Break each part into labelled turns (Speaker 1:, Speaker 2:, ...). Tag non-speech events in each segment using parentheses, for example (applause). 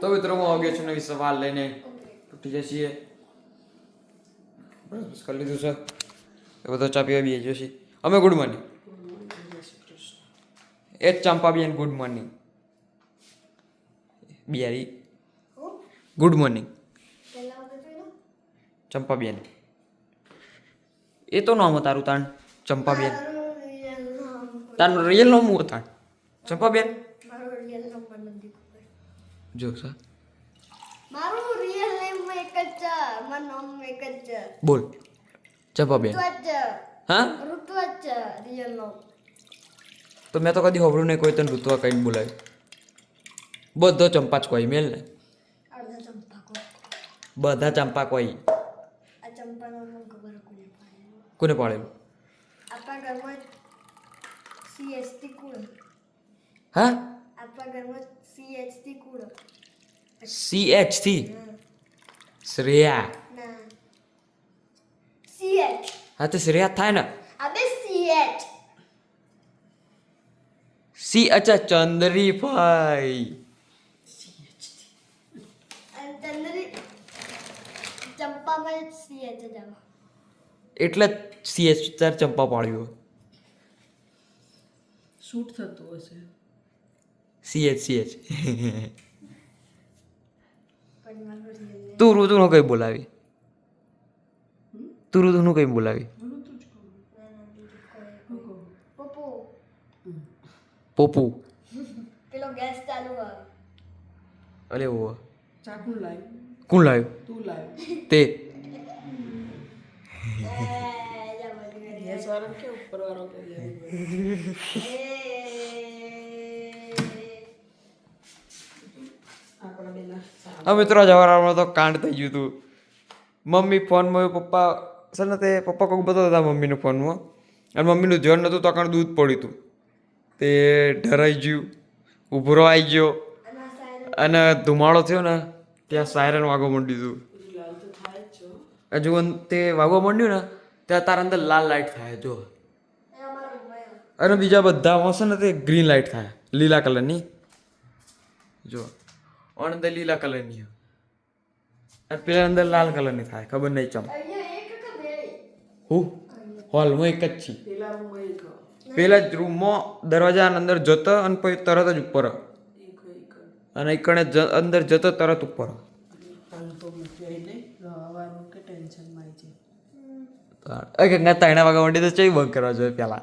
Speaker 1: તો મિત્રો, હું આવ્યો છું નવી સવાલ લઈને. તૂટી જઈએ બસ કરી લીધું છે. એ બધો ચા પીવા બી જશે અમે ગુડ મોર્નિંગ. એ જ ચંપા બેન, ગુડ મોર્નિંગ. બિયારી ગુડ મોર્નિંગ. ચંપાબેન એ તો નામ તારું તાણ. ચંપાબેન તારું રિયલ નામ હું તાણ? ચંપાબેન જો સર
Speaker 2: મારું રિયલ નેમ એક જ છે. મારું નામ એક જ છે.
Speaker 1: બોલ. ચંપાબેન
Speaker 2: બેન. છે.
Speaker 1: હા?
Speaker 2: ઋતુજ છે રિયલ નામ
Speaker 1: તો મેં તો કદી હોભળ્યું નહીં કોઈ તને ઋત્વા કહીને બોલાય બધો ચંપા જ કોઈ મેલ ને. બધા ચંપા કોઈ
Speaker 2: કોને પાડેલું? આપણા ઘરમાં સીએસટી કુળ.
Speaker 1: હા?
Speaker 2: આપણા ઘરમાં સીએસટી કુળ.
Speaker 1: સી એચથી? શ્રેયા.
Speaker 2: સી એચ
Speaker 1: હા તો શ્રેયા થાય ને.
Speaker 2: અબે સીએચ
Speaker 1: સી અચ્છા ચંદ્રીભાઈ એટલે સી એચ ચાર ચંપા પાડ્યું.
Speaker 3: શૂટ થતું હશે.
Speaker 1: સી એચ સી એચ
Speaker 2: પણ મારું રિયલ નેમ
Speaker 1: તું ઋતુનું કંઈ બોલાવી? તું ઋતુનું કંઈ બોલાવી? પોપુ
Speaker 2: પેલો ગેસ ચાલુ
Speaker 1: અલે ઓ.
Speaker 3: ચાકુ લાવ
Speaker 1: કોણ લાવ્યું?
Speaker 3: તું લાવ
Speaker 1: તે.
Speaker 2: એ, જા બધું
Speaker 3: ગેસ વાળો કે ઉપર વાળો કે
Speaker 2: એ,
Speaker 3: આપણા બેના
Speaker 1: મિત્રો જવારમાં તો કાંડ થઈ ગયું હતું. મમ્મી ફોનમાં પપ્પા ને તે પપ્પા કોઈક બતાવતા હતા મમ્મીનું ફોનમાં અને મમ્મીનું ધ્યાન નહોતું તો કાંડ દૂધ પડ્યું હતું. તે ઢરાઈ ગયું, ઉભરો આવી ગયો.
Speaker 2: અને
Speaker 1: ધુમાડો થયો ને, ત્યાં સાયરન વાગવા માંડ્યું હતું.
Speaker 3: બધું
Speaker 1: હજુ તે વાગવા માંડ્યું ને, ત્યાં તારા અંદર લાલ લાઇટ થાય જો. અને બીજા બધામાં છે ને, તે ગ્રીન લાઇટ થાય, લીલા કલરની જો અને અંદર લીલા કલરની અને પેલા અંદર લાલ કલરની થાય ખબર નહીં ચમ.
Speaker 2: હું? એક
Speaker 1: હું હોલમાં એક જ છી.
Speaker 3: પેલા
Speaker 1: જ રૂમમાં દરવાજા અંદર જતો અને પછી તરત જ ઉપર.
Speaker 3: એક એક
Speaker 1: અને એકણે જ- અંદર જતો તરત ઉપર. ત્રણ વાગવા માંડી તો ચઈ બંધ કરવા જોઈએ પેલા?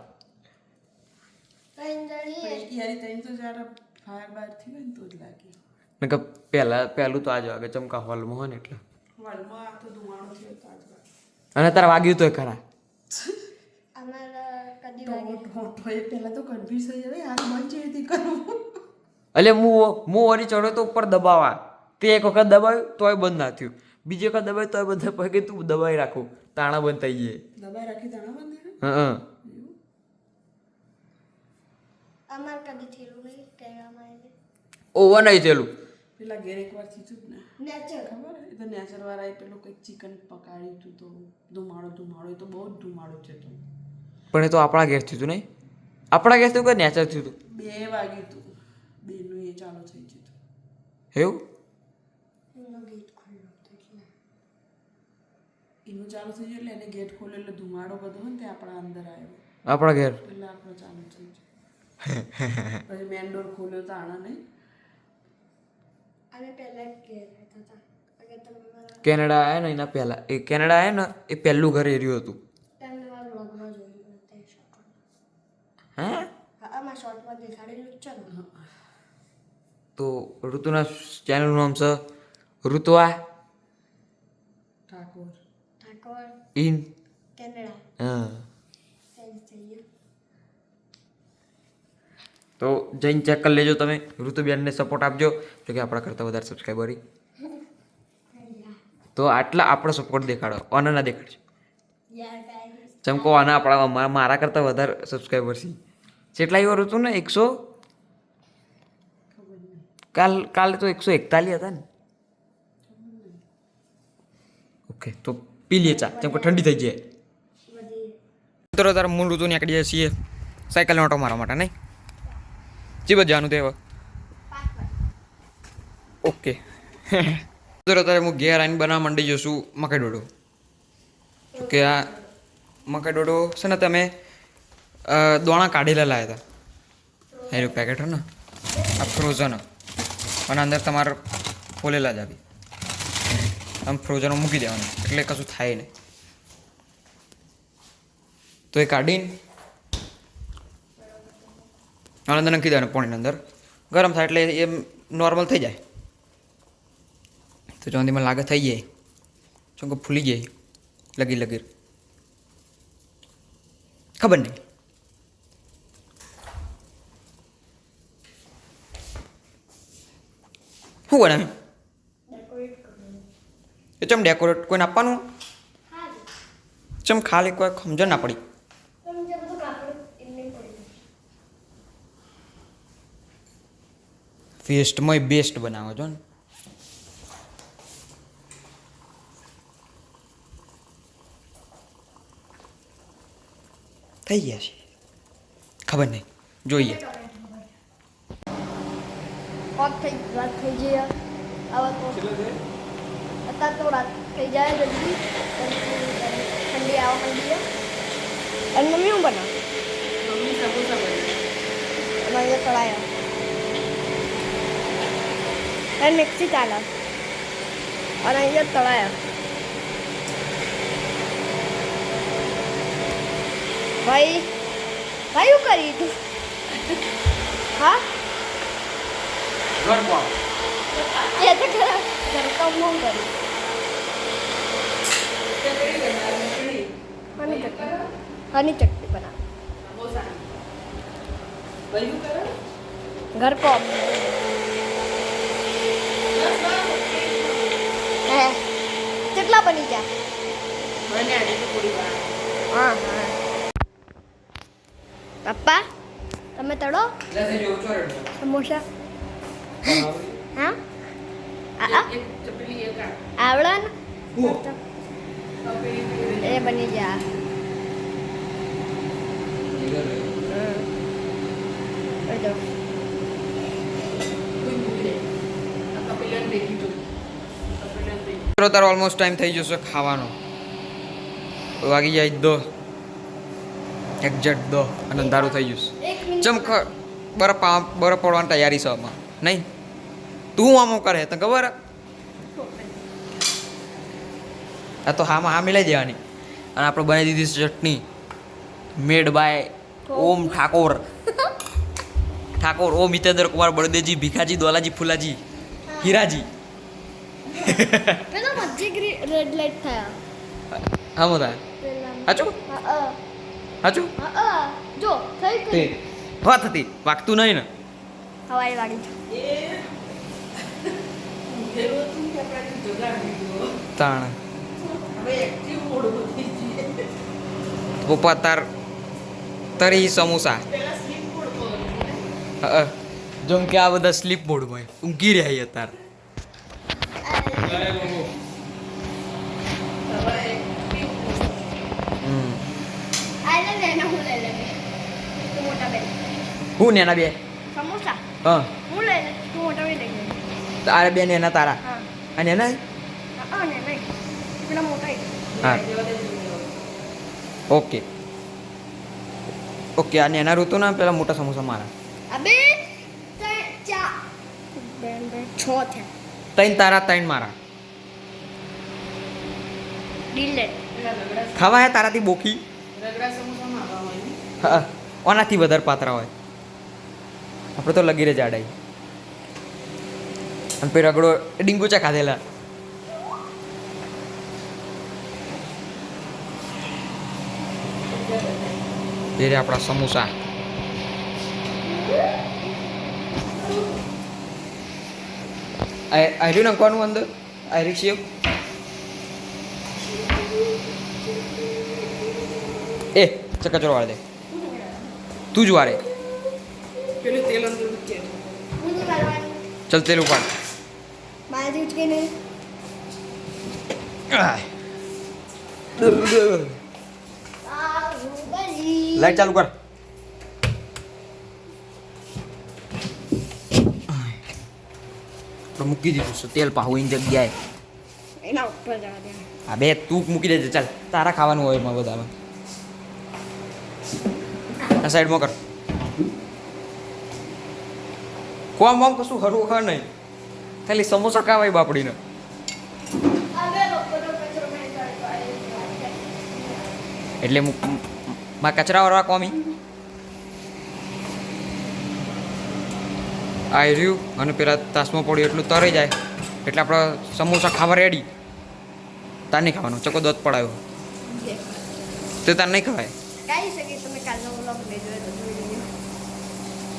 Speaker 2: ત્રણ
Speaker 3: તો જ્યારે ફાયર બારથી ને તો જ લાગે.
Speaker 1: ને કે પહેલાં પહેલું તો આજ વાગે ચમકા હોલમાં હોય ને એટલે. અને તારે વાગ્યું તો ખરા.
Speaker 2: અમારા
Speaker 1: એટલે હું હું વળી ચડ્યો તો ઉપર દબાવા તે એક વખત દબાવ્યું તોય બંધ ના થયું. બીજી વખત દબાવ્યું તોય બંધ થાય પછી તું દબાવી રાખું. તાણા બંધ થઈ જાય.
Speaker 3: દબાઈ રાખી તાણા બંધ
Speaker 1: હં
Speaker 2: અમાર કદી થયેલું નહીં કહેવામાં આવે
Speaker 1: ઓવર નહીં થયેલું.
Speaker 3: પેલા ઘેર એકવાર થયું જ ને.
Speaker 2: નેચર
Speaker 3: ખબર? એ તો નેચર વાળાએ પેલું કંઈક ચિકન પકાડ્યું હતું તો ધુમાડો ધુમાડો એ તો બહુ જ ધુમાડો છે તો
Speaker 1: પણ એ તો આપણા ગેસ થયું હતું નહીં? આપણા ગેસ થયું કે નેચર થયું હતું?
Speaker 3: બે વાગ્યું હતું. બેનું એ ચાલુ થઈ ગયું હતું.
Speaker 1: એવું?
Speaker 2: ગેટ ખુલ્લો
Speaker 3: એનું ચાલુ થઈ ગયું એટલે એને ગેટ ખોલ્યો એટલે ધુમાડો બધો હોય ને તે આપણા અંદર આવ્યો.
Speaker 1: આપણા ઘેર?
Speaker 3: એટલે આપણો ચાલુ થઈ ગયું. પછી મેન ડોર ખોલ્યો તો આણા નહીં.
Speaker 2: અમે પહેલા જ ઘેર રહેતા હતા અગર તમે મારા
Speaker 1: કેનેડા આવ્યા ને એના પહેલાં એ કેનેડા આવ્યા ને એ પહેલું ઘર એર્યું હતું
Speaker 2: તમને મારા બ્લોગમાં જોયું તે શોર્ટમાં
Speaker 1: હે
Speaker 2: હા આમાં શોર્ટમાં દેખાડેલું જ છે ને
Speaker 1: તો ઋતુના ચેનલનું નામ છે ઋતુઆ
Speaker 3: ઠાકોર
Speaker 2: ઠાકોર
Speaker 1: ઇન
Speaker 2: કેનેડા
Speaker 1: હા તો જઈને ચેક કરી લેજો તમે. ઋતુબેનને સપોર્ટ આપજો. જો કે આપણા કરતાં વધારે સબસ્ક્રાઈબરી તો આટલા આપણો સપોર્ટ દેખાડો. ઓને ના દેખાડજો ચમકો આના આપણા મારા કરતાં વધારે સબસ્ક્રાઈબર છે. જેટલા એવા ઋતુ ને એકસો કાલ કાલે તો એકસો એકતાલીસ હતા ને. ઓકે તો પી લઈએ ચા. ચમકો ઠંડી થઈ જાય. મિત્રો તારે મૂળ ઋતુ નીકળી જાય છીએ સાયકલનો ઓટો મારવા માટે નહીં? જી બધ જાનું તે ઓકે. (laughs) અત્યારે હું ઘેર આવીને બનાવવા માંડી જશું મકાઈ ડોડો કે આ મકાઈ ડોડો છે ને તમે દોણા કાઢેલા લાવ્યા હતા એનું પેકેટ હોય ને? આ ફ્રોઝન અને અંદર તમારે ખોલેલા જ આવી આમ ફ્રોઝન મૂકી દેવાનું. એટલે કશું થાય નહીં. તો એ કાઢીને આને અંદર નાખી દેવાનું પાણીની અંદર. ગરમ થાય એટલે એમ નોર્મલ થઈ જાય. તો જો મને લાગે થઈ જાય. શું કે ફૂલી જાય લગી લગીર. ખબર નહીં. શું બનાવ્યું એ ચમ ડેકોરેટ કોઈને આપવાનું? ચમ ખાલી કોઈ સમજણ ના પડી
Speaker 2: સમજે બધું કાપડ એમને પડી
Speaker 1: વેસ્ટમાં બેસ્ટ બનાવો છો ને. થઈ ગયા છે. ખબર નહીં. જોઈએ.
Speaker 2: પગ થઈ રાત થઈ જઈએ આવા તો અત્યારે તો રાત થઈ જાય જલ્દી ઠંડી આવવા માંડી છે. અને મમ્મી હું બનાવ?
Speaker 3: મમ્મી સમોસા બને
Speaker 2: અને અહીંયા અને મિક્સી ચાલે. અને અહીંયા તળાય. ભાઈ ભાઈ શું કરી તું? હા? એ તો ખરા ઘર કામ કરી. હની ચટણી. હની ચટણી બના
Speaker 3: સમોસા
Speaker 2: ઘર કામ હે કેટલા બની ગયા
Speaker 3: મને આજે તો થોડી વાર
Speaker 2: હા હા પપ્પા તમે તળો સમોસા હા આ આ
Speaker 3: એક ચપલી એક આ
Speaker 2: આવડે ને
Speaker 3: કપડી
Speaker 2: એ બની ગયા હમ જો
Speaker 3: કોઈ મૂકી દે આ કપિલન ભેગી તો કપિલન ભેગી
Speaker 1: મિત્રો તારો ઓલમોસ્ટ ટાઈમ થઈ જશે ખાવાનો. વાગી જાય દો એક્ઝેક્ટ દો અને અંધારું થઈ જશે. ચમક બરફ બરફ પડવાની તૈયારી છે આમાં. નહીં? તું આમ કરે તને ખબર? આ તો હામાં હા મિલાઈ દેવાની. અને આપણે બનાવી દીધી છે ચટણી. Made by Om Thakor. Thakor Om Hitendra Kumar Baldevji Bhikhaji Dolaji Fulaji Hiraji.
Speaker 2: પેલા મજ્જે રેડ લાઈટ થયા
Speaker 1: હા
Speaker 2: મોદા
Speaker 1: હાચું હાચું
Speaker 2: જો થઈ ગઈ
Speaker 1: વાત હતી વાગતું નહીં ને
Speaker 2: હવાઈ
Speaker 3: દીધો
Speaker 1: તાણ પપ્પા તાર તરી સમોસા જેમ કે આ બધા સ્લીપ મોડમાં ઊંઘી રહ્યા છે તાર
Speaker 3: હવે એક્ટિવ
Speaker 1: હમ.
Speaker 2: આ લે લે હું લઈ લે તું મોટા બેન
Speaker 1: હું ને બે?
Speaker 2: સમોસા.
Speaker 1: હા.
Speaker 2: હું લઈ લે તું મોટા લઈ
Speaker 1: તારા બે નેના તારા.
Speaker 2: હા.
Speaker 1: અને એના?
Speaker 2: હા નેના પેલા મોટા
Speaker 1: હા. ઓકે. ઓકે આ નેના ઋતુ ના પેલા મોટા સમોસા મારા.
Speaker 2: અબે ચા બેન બેન છ થયા.
Speaker 1: ત્રણ તારા ત્રણ મારા. ખાવા હે તારાથી બોખી?
Speaker 3: રગડા સમોસા માગવા હોય ને?
Speaker 1: હા ઓનાથી વધારે પાતરા હોય. આપણે તો લગી રે જાડાઈ. અને પછી રગડો ડીંગુચા ખાધેલા. એ રે આપણા સમોસા. આર્યું નાખવાનું અંદર? આયરી સેવ એ ચકચરો વાળ દે. તું જ
Speaker 2: કરવાની
Speaker 1: ચલ તેલ ઉપાડ. લાઈટ ચાલુ કર. આપણે મૂકી દીધું છે. તેલ પાહુની જગ્યાએ.
Speaker 2: એના ઉપર જવા દે.
Speaker 1: હા બે તું મૂકી દેજે. ચાલ તારા ખાવાનું હોય એમાં બધામાં. આ સાઈડમાં કર. કોમ આમ કશું હરવું ખર નહીં. ખાલી સમોસા ખાવાય બાપડીને. એટલે મુ- માં કચરા વાળવા કોમી. આ રહ્યું અને પેલા તાસમો પડ્યું એટલું તરી જાય. એટલે આપણે સમોસા ખાવા રેડી તાર નહીં ખાવાનું ચકો દોત પડાયો. તે તાર નહીં ખવાય.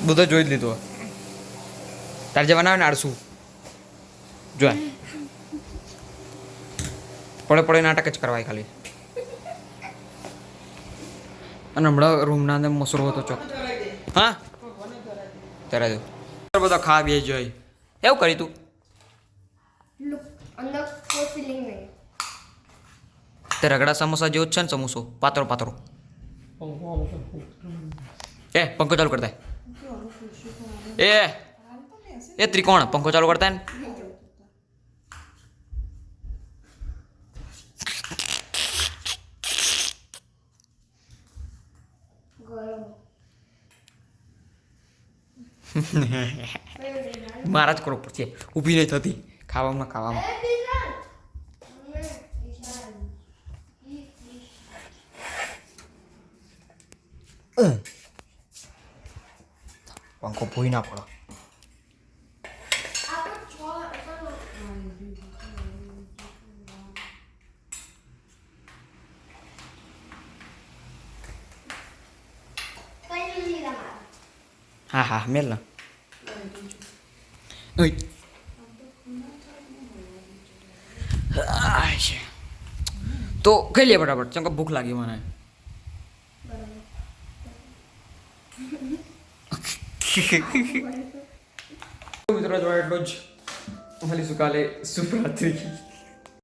Speaker 1: બધો જોઈ જ લીધો. તાર જવાના આવે ને આળસુ? જોય પડે પડે નાટક જ કરવાય ખાલી. અને હમણાં રૂમના અંદર મસરો હતો ચોક હા? ત્યારે જો બધો ખા બે જોઈ. એવું કરી તું. તે રગડા સમોસા જેવું જ છે ને સમોસો? પાતળો પાતળો. એ પંખો ચાલુ કરતા. એ એ ત્રિકોણ પંખો ચાલુ કરતા ને
Speaker 2: ગરમ
Speaker 1: મારા જ કરવું પડશે ઊભી નહીં થતી ખાવામાં ખાવામાં
Speaker 2: એ વિશાલ અમે વિશાલ
Speaker 1: પંખો ભોઈ ના પડો
Speaker 2: આપણે છ આપણો કઈ નથી તમારે
Speaker 1: હા હા મેલ ના. તો કઈ લે ફટાફટ ચમ ભૂખ લાગી મને મિત્રો જોવા એટલો જ મળીશું કાલે શુભરાત્રી